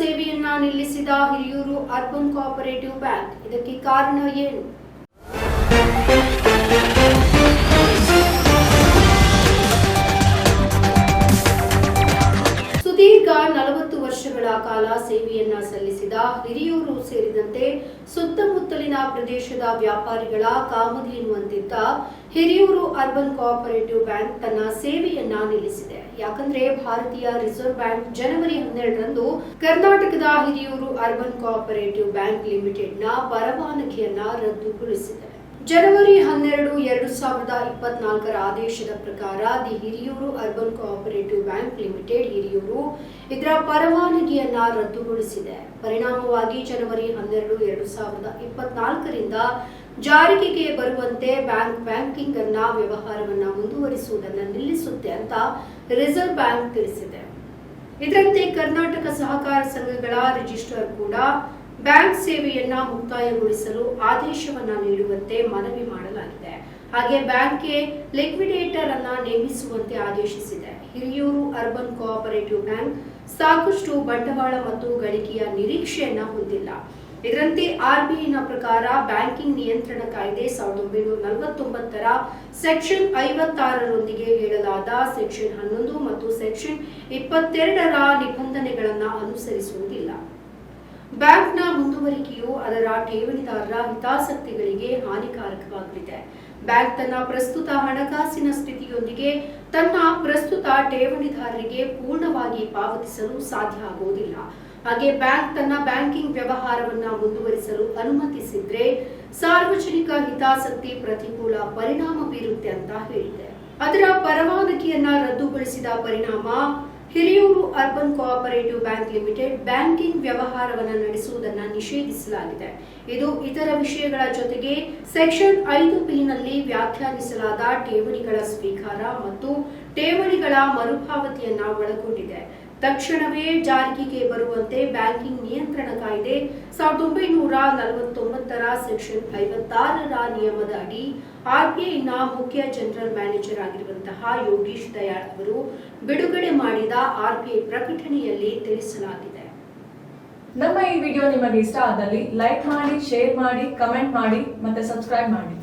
ಸೇವೆಯನ್ನ ನಿಲ್ಲಿಸಿದ Hiriyur urban cooperative bank. ಇದಕ್ಕೆ ಕಾರಣ ಏನು? ಸುದೀರ್ಘ ನಲವತ್ತು ವರ್ಷಗಳ ಕಾಲ ಸೇವೆಯನ್ನ ಸಲ್ಲಿಸಿದ ಹಿರಿಯೂರು ಸೇರಿದಂತೆ ಸುತ್ತಮುತ್ತಲಿನ ಪ್ರದೇಶದ ವ್ಯಾಪಾರಿಗಳ ಕಾಮಧೇನುವಂತಿದ್ದ ಹಿರಿಯೂರು ಅರ್ಬನ್ ಕೋಆಪರೇಟಿವ್ ಬ್ಯಾಂಕ್ ತನ್ನ ಸೇವೆಯನ್ನ ನಿಲ್ಲಿಸಿದೆ. ಯಾಕಂದ್ರೆ ಭಾರತೀಯ ರಿಸರ್ವ್ ಬ್ಯಾಂಕ್ ಜನವರಿ ಹನ್ನೆರಡರಂದು ಕರ್ನಾಟಕದ ಹಿರಿಯೂರು ಅರ್ಬನ್ ಕೋಆಪರೇಟಿವ್ ಬ್ಯಾಂಕ್ ಲಿಮಿಟೆಡ್ನ ಪರವಾನಗಿಯನ್ನ ರದ್ದುಗೊಳಿಸಿದೆ. ಜನವರಿ ಹನ್ನೆರಡು ಎರಡು ಸಾವಿರದ ಇಪ್ಪತ್ನಾಲ್ಕರ ಆದೇಶದ ಪ್ರಕಾರ the Hiriyur urban cooperative bank limited Hiriyur ಇದರ ಪರವಾನಗಿಯನ್ನ ರದ್ದುಗೊಳಿಸಿದೆ. ಪರಿಣಾಮವಾಗಿ ಜನವರಿ ಹನ್ನೆರಡು ಎರಡು ಸಾವಿರದ ಇಪ್ಪತ್ನಾಲ್ಕರಿಂದ ಜಾರಿಗೆಗೆ ಬರುವಂತೆ ಬ್ಯಾಂಕ್ ಬ್ಯಾಂಕಿಂಗ್ ಅನ್ನ ವ್ಯವಹಾರವನ್ನ ಮುಂದುವರಿಸುವುದನ್ನು ನಿಲ್ಲಿಸುತ್ತೆ ಅಂತ ರಿಸರ್ವ್ ಬ್ಯಾಂಕ್ ತಿಳಿಸಿದೆ. ಇದರಂತೆ ಕರ್ನಾಟಕ ಸಹಕಾರ ಸಂಘಗಳ ರಿಜಿಸ್ಟ್ರಾರ್ ಕೂಡ ಬ್ಯಾಂಕ್ ಸೇವೆಯನ್ನ ಮುಕ್ತಾಯಗೊಳಿಸಲು ಆದೇಶವನ್ನ ನೀಡುವಂತೆ ಮನವಿ ಮಾಡಲಾಗಿದೆ. ಹಾಗೆ ಬ್ಯಾಂಕ್ಗೆ ಲಿಕ್ವಿಡೇಟರ್ ಅನ್ನ ನೇಮಿಸುವಂತೆ ಆದೇಶಿಸಿದೆ. ಹಿರಿಯೂರು ಅರ್ಬನ್ ಕೋಆಪರೇಟಿವ್ ಬ್ಯಾಂಕ್ ಸಾಕಷ್ಟು ಬಂಡವಾಳ ಮತ್ತು ಗಳಿಕೆಯ ನಿರೀಕ್ಷೆಯನ್ನ ಹೊಂದಿಲ್ಲ. ಇದರಂತೆ ಆರ್ಬಿಐನ ಪ್ರಕಾರ ಬ್ಯಾಂಕಿಂಗ್ ನಿಯಂತ್ರಣ ಕಾಯ್ದೆ ಸಾವಿರದ ಒಂಬೈನೂರ ನಲವತ್ತೊಂಬತ್ತರ ಸೆಕ್ಷನ್ ಐವತ್ತಾರರೊಂದಿಗೆ ಹೇಳಲಾದ ಸೆಕ್ಷನ್ ಹನ್ನೊಂದು ಮತ್ತು ಸೆಕ್ಷನ್ ಇಪ್ಪತ್ತೆರಡರ ನಿಬಂಧನೆಗಳನ್ನು ಅನುಸರಿಸುವುದಿಲ್ಲ. ಬ್ಯಾಂಕ್ನ ಮುಂದುವರಿಕೆಯು ಅದರ ಠೇವಣಿದಾರರ ಹಿತಾಸಕ್ತಿಗಳಿಗೆ ಹಾನಿಕಾರಕವಾಗಲಿದೆ. ಬ್ಯಾಂಕ್ ತನ್ನ ಪ್ರಸ್ತುತ ಹಣಕಾಸಿನ ಸ್ಥಿತಿಯೊಂದಿಗೆ ತನ್ನ ಪ್ರಸ್ತುತ ಠೇವಣಿದಾರರಿಗೆ ಪೂರ್ಣವಾಗಿ ಪಾವತಿಸಲು ಸಾಧ್ಯ ಆಗುವುದಿಲ್ಲ. ಹಾಗೆ ಬ್ಯಾಂಕ್ ತನ್ನ ಬ್ಯಾಂಕಿಂಗ್ ವ್ಯವಹಾರವನ್ನ ಮುಂದುವರಿಸಲು ಅನುಮತಿಸಿದ್ರೆ ಸಾರ್ವಜನಿಕ ಹಿತಾಸಕ್ತಿ ಪ್ರತಿಕೂಲ ಪರಿಣಾಮ ಬೀರುತ್ತೆ ಅಂತ ಹೇಳಿದೆ. ಅದರ ಪರವಾನಗಿಯನ್ನ ರದ್ದುಗೊಳಿಸಿದ ಪರಿಣಾಮ Hiriyur urban cooperative bank limited banking ವ್ಯವಹಾರವನ್ನು ನಡೆಸುವುದನ್ನು ನಿಷೇಧಿಸಲಾಗಿದೆ. ಇದು ಇತರ ವಿಷಯಗಳ ಜೊತೆಗೆ ಸೆಕ್ಷನ್ ಐದು ನಲ್ಲಿ ವ್ಯಾಖ್ಯಾನಿಸಲಾದ ಠೇವಣಿಗಳ ಸ್ವೀಕಾರ ಮತ್ತು ಠೇವಣಿಗಳ ಮರುಪಾವತಿಯನ್ನ ಒಳಗೊಂಡಿದೆ. ತಕ್ಷಣವೇ ಜಾರಿಗೆ ಬರುವಂತೆ ಬ್ಯಾಂಕಿಂಗ್ ನಿಯಂತ್ರಣ ಕಾಯ್ದೆ ಸಾವಿರದ ಒಂಬೈನೂರ ನಲವತ್ತೊಂಬತ್ತರ ಸೆಕ್ಷನ್ ಐವತ್ತಾರರ ನಿಯಮದ ಅಡಿ ಆರ್ಬಿಐನ ಮುಖ್ಯ ಜನರಲ್ ಮ್ಯಾನೇಜರ್ ಆಗಿರುವಂತಹ ಯೋಗೀಶ್ ದಯಾಳ್ ಅವರು ಬಿಡುಗಡೆ ಮಾಡಿದ ಆರ್ಬಿಐ ಪ್ರಕಟಣೆಯಲ್ಲಿ ತಿಳಿಸಲಾಗಿದೆ. ನಮ್ಮ ಈ ವಿಡಿಯೋ ನಿಮಗೆ ಇಷ್ಟ ಆದಲ್ಲಿ ಲೈಕ್ ಮಾಡಿ, ಶೇರ್ ಮಾಡಿ, ಕಮೆಂಟ್ ಮಾಡಿ ಮತ್ತೆ ಸಬ್ಸ್ಕ್ರೈಬ್ ಮಾಡಿ.